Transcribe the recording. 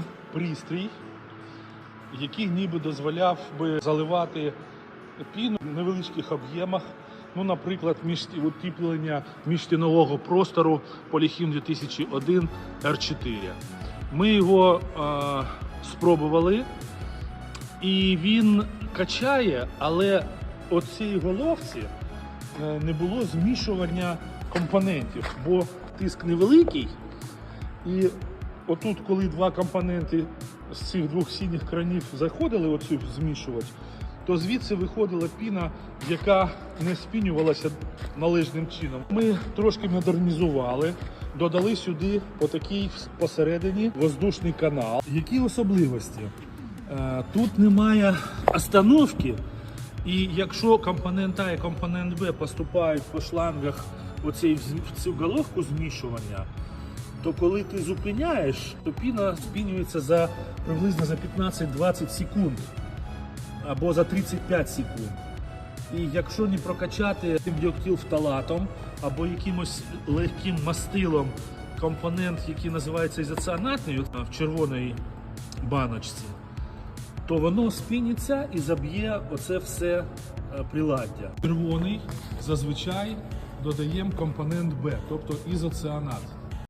спеціальний пристрій, який ніби дозволяв би заливати піну в невеличких об'ємах. Ну, наприклад, між утеплення міжстінового простору Polyhim 2001 R4. Ми його е, спробували, і він качає, але от цій головці е, не було змішування компонентів, бо тиск невеликий. І отут, коли два компоненти з цих двох синіх кранів заходили оцю змішувати, то звідси виходила піна, яка не спінювалася належним чином. Ми трошки модернізували, додали сюди отакий посередині воздушний канал. Які особливості? Е, Тут немає остановки, і якщо компонент А і компонент Б поступають по шлангах в цю головку змішування, то коли ти зупиняєш, то піна спінюється за приблизно за 15-20 секунд або за 35 секунд. І якщо не прокачати діоктилфталатом або якимось легким мастилом компонент, який називається ізоціанатний в червоній баночці, то воно спіниться і заб'є оце все е, приладдя. Червоний зазвичай додаємо компонент Б, тобто ізоціанат.